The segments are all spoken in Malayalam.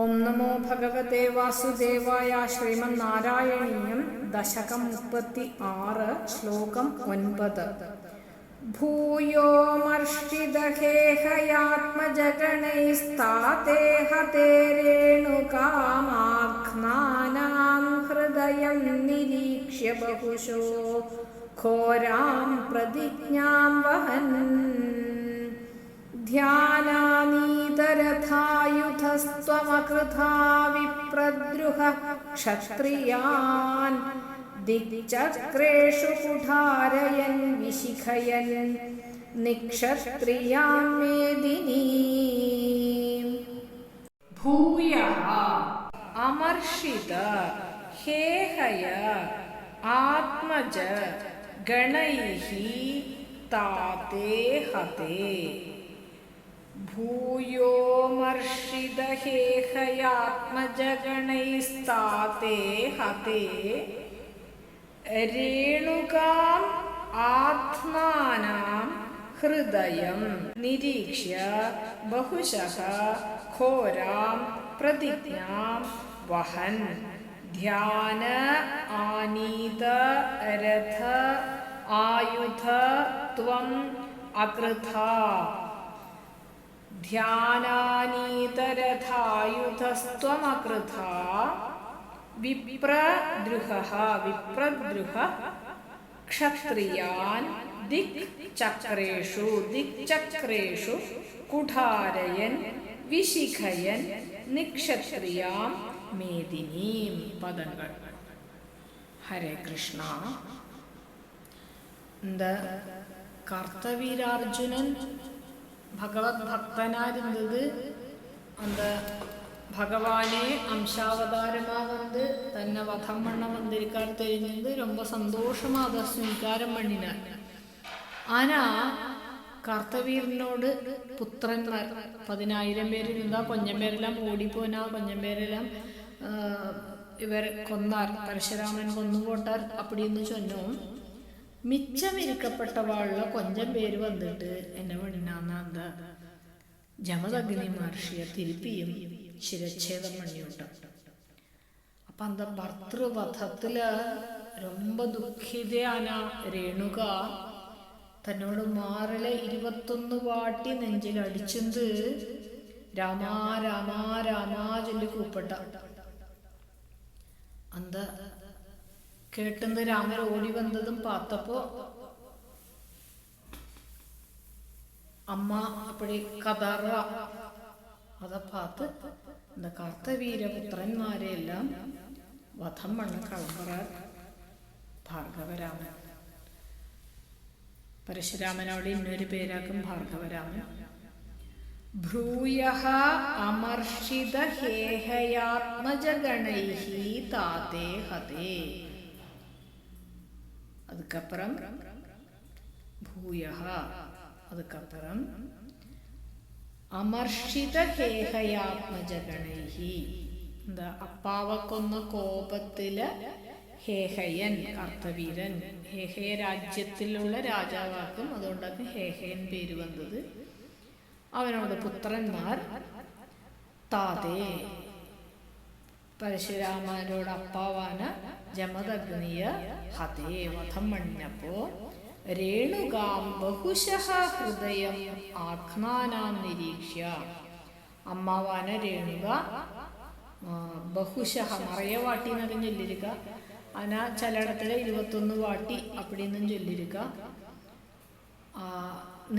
ഓം നമോ ഭഗവതേ വാസുദേവായ ശ്രീമന്നാരായണീയം ദശകം മുപ്പത്തി ആറ് ശ്ലോകം ഒൻപത്. ഭൂയോ മർഷിതഹേഹയാത്മജഗണൈസ്താതേ ഹതേ രേണുകാമാഘ്നാനാം ഹൃദയം നിരീക്ഷ്യ ബഹുശോ. ഘോരാം പ്രതിജ്ഞാം വഹൻ. ധ്യാനാനീതരഥായുധസ്ത്വമകൃഥാ വിപ്രദ്രുഹ ക്ഷത്രിയാൻ ദിക്ചക്രേഷു കുഠാരയൻ വിശിഖയൻ നിക്ഷത്രിയാം മേദിനീ. ഭൂയ അമർഷിത ഹേഹയ ആത്മജ ഗണൈഃ താതേ ഹതേ. ഭൂയോമർഷിതഹേഹയാത്മജഗണൈസ്താതേ ഹതേ രേണുകാം ആത്മാനാം ഹൃദയം നിരീക്ഷ്യ ബഹുശഃ ഘോരാം പ്രതിജ്ഞാം വഹൻ. ധ്യാന ആനീത രഥ ആയുധ ത്വം അകൃഥ ध्यानानीतरथायुधस्त्वमकृथा विप्रदृहः विप्रदृह क्षत्रियान् दिक्चक्रेषु दिक्चक्रेषु कुठारयन् വിശിഖയൻ നിക്ഷത്രിയാം മേദിനീം പദങ്ങൾ ഹരേ കൃഷ്ണ എന്താ കർത്തവീരാർജുനൻ பகவத் பக்தனாயிருந்தது அந்த பகவானே அம்சாவதாரமா வந்து தன்னை வதம் பண்ண வந்திருக்கார் தெரிஞ்சது ரொம்ப சந்தோஷமா அதை ஸ்வீகாரம் பண்ணினார் ஆனா കർത്തവീരനോട് പുത്രന്മാർ പതിനായിരം പേരിരുന്നാ കൊഞ്ഞം പേരെല്ലാം ഓടിപ്പോനാ കൊഞ്ഞം പേരെല്ലാം ഇവർ കൊന്നാർ പരശുരാമൻ കൊന്നുപോട്ടാർ അപ്പടിന്ന് ചൊന്നും മിച്ചമിരിക്കപ്പെട്ടവാളുള്ള കൊഞ്ചം പേര് വന്നിട്ട് എന്നെ പണിനാന്ന എന്താ ജമദഗ്നി മഹർഷിയെ തിരുപ്പിയും ശിരച്ഛേദം പണിയുട്ട അപ്പൊ அந்த ഭർത്തൃവധത്തില് ரொம்ப ദുഃഖിതയാണ് രേണുക തന്നോട് മാറിലെ ഇരുപത്തൊന്ന് വാട്ടി നെഞ്ചിൽ അടിച്ചത് രാമാ രാമാ രാമാ ചൊല്ലി കൂപ്പട്ട അന്ത കേട്ടുന്ന രാമൻ ഓടി വന്നതും പാത്തപ്പോ അമ്മ അപ്പഴേ കതറ അത പാത്ത് இந்த കർത്തവീരപുത്രന്മാരെല്ലാം വധം മണ്ണ കളമ്പറാർ ഭാർഗവരാമൻ പരശുരാമനോട് ഇന്നൊരു പേരാക്കും ഭാർഗവരാമൻ ഭ്രൂയ അമർഷിത ഹേഹയാത്മജഗണൈ താതേ ഹതേ அதுக்கப்புறம் பூயக அதுக்கப்புறம் അമർഷിത ഹേഹയാത്മജഗണൈഹി എന്താ അപ്പാവ കൊന്ന കോപത്തില് ഹേഹയൻ കർത്തവീരൻ ഹേഹയ രാജ്യത്തിലുള്ള രാജാവാക്കും അതുകൊണ്ടാണ് ഹേഹയൻ പേര് വന്നത് അവനോട് പുത്രന്മാർ താതേ പരശുരാമനോട് അപ്പാവാന ജമദഗ്നിയ ഹതേ വധം മണ്ണപ്പോ രേണുകാം ബഹുശഃ ഹൃദയം ആഘ്നാനാം നിരീക്ഷ്യ. അമ്മാവാന രേണുക ബഹുശഃ നിറയെ വാട്ടി എന്നൊക്കെ ചൊല്ലിരിക്ക. അന ചിലയിടത്തിൽ ഇരുപത്തൊന്ന് വാട്ടി അപ്പടിന്നും ചൊല്ലിരിക്ക.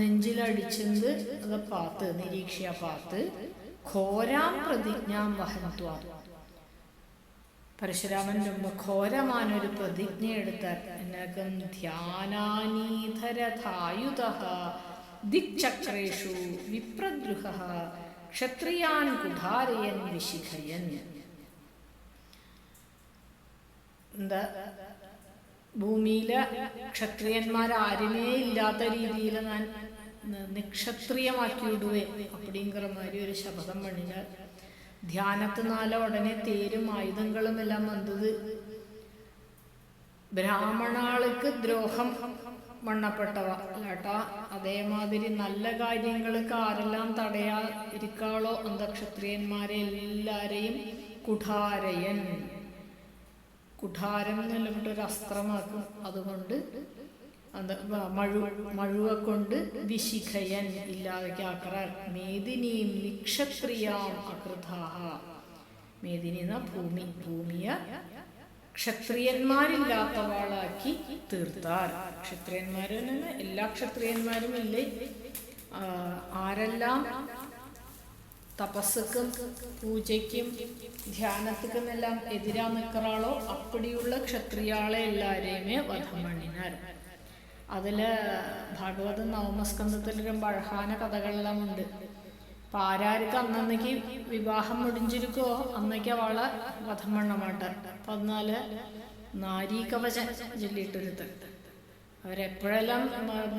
നെഞ്ചിലടിച്ചത് അത് പാത്ത് നിരീക്ഷ്യ പാത്ത്. ഘോരാം പ്രതിജ്ഞാം വഹന്ത്വാ. പരശുരാമന്റെ ரொம்ப ഘോരമാനൊരു പ്രതിജ്ഞയെടുത്താൽ എന്നകം ധ്യാനാനീധരധായുധ ദിക്ചക്രേഷു വിപ്രദ്രുഹ ക്ഷത്രിയാൻ കുധാരയൻ വിശിഖയൻ. എന്താ? ഭൂമിയിലെ ക്ഷത്രിയന്മാരാരുമേ ഇല്ലാത്ത രീതിയിൽ ഞാൻ നിക്ഷത്രിയമാക്കി വിടുവേ അപ്പടിങ്കറമാതിരി ഒരു ശബ്ദം പണിഞ്ഞാൽ ധ്യാനത്തിനാല ഉടനെ തേരും. ആയുധങ്ങളും എല്ലാം വന്നത് ബ്രാഹ്മണാൾക്ക് ദ്രോഹം മണ്ണപ്പെട്ടവ കേട്ടാ അതേമാതിരി നല്ല കാര്യങ്ങൾക്ക് ആരെല്ലാം തടയാ ഇരിക്കാളോ അന്തക്ഷത്രിയന്മാരെ എല്ലാരെയും കുഠാരയൻ. കുഠാരം എന്നുള്ളത് ഒരു അസ്ത്രമാക്കും. അതുകൊണ്ട് അത് മഴു മഴുവ കൊണ്ട് വിശിഖയൻ ഇല്ലാതെക്കാക്കറ മേദിനിയും നിക്ഷത്രിയാം അകൃതാഹ. മേദിനി ഭൂമി ഭൂമിയ ക്ഷത്രിയന്മാരില്ലാത്തവാളാക്കി തീർത്താൽ ക്ഷത്രിയന്മാർ തന്നെ എല്ലാ ക്ഷത്രിയന്മാരും അല്ലേ? ആരെല്ലാം തപസ്സുക്കും പൂജയ്ക്കും ധ്യാനത്തിക്കും എല്ലാം എതിരാ നിൽക്കറാളോ അപ്പടിയുള്ള ക്ഷത്രിയാളെ എല്ലാരെയുമേ വധം അതിൽ ഭാഗവത നവമസ്കന്ധത്തിലും ബഴഹാന കഥകളെല്ലാം ഉണ്ട് അപ്പം ആരാർക്ക് അന്നന്നേക്ക് വിവാഹം മുടിഞ്ഞിരിക്കോ അന്നേക്ക് അവളെ വധം അപ്പം എന്നാൽ നാരീ കവച ചൊല്ലിയിട്ടൊരുത്ത് അവരെപ്പോഴെല്ലാം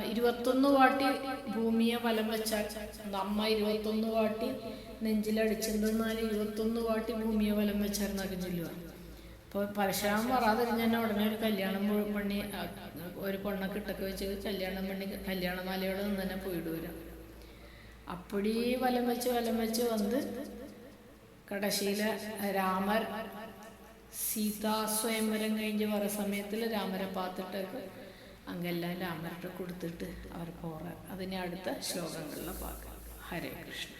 ഇരുപത്തൊന്ന് വാട്ടി ഭൂമിയെ വലം വെച്ചാൽ അമ്മ ഇരുപത്തൊന്ന് വാട്ടി നെഞ്ചിലടിച്ചിരുന്നാൽ ഇരുപത്തൊന്ന് വാട്ടി ഭൂമിയെ വലം വെച്ചായിരുന്നൊക്കെ ചൊല്ലുക അപ്പോൾ പരശുരാമൻ പറയാതിരിഞ്ഞ ഉടനെ ഒരു കല്യാണം പണി ഒരു പൊണ്ണ കിട്ടൊക്കെ വെച്ച് കല്യാണം പണി കല്യാണമാലയോടെ നിന്ന് തന്നെ പോയിടുവരാം അപ്പടി വലം വെച്ച് വലം വെച്ച് വന്ന് കടശീല രാമർ സീതാ സ്വയംവരം കഴിഞ്ഞ് വര സമയത്തിൽ രാമരെ പാത്തിട്ടൊക്കെ അങ്ങെല്ലാം രാമരുടെ കൊടുത്തിട്ട് അവർ പോറാൻ അതിനെ അടുത്ത ശ്ലോകങ്ങളിലെ പാക്കാം. ഹരേ കൃഷ്ണ.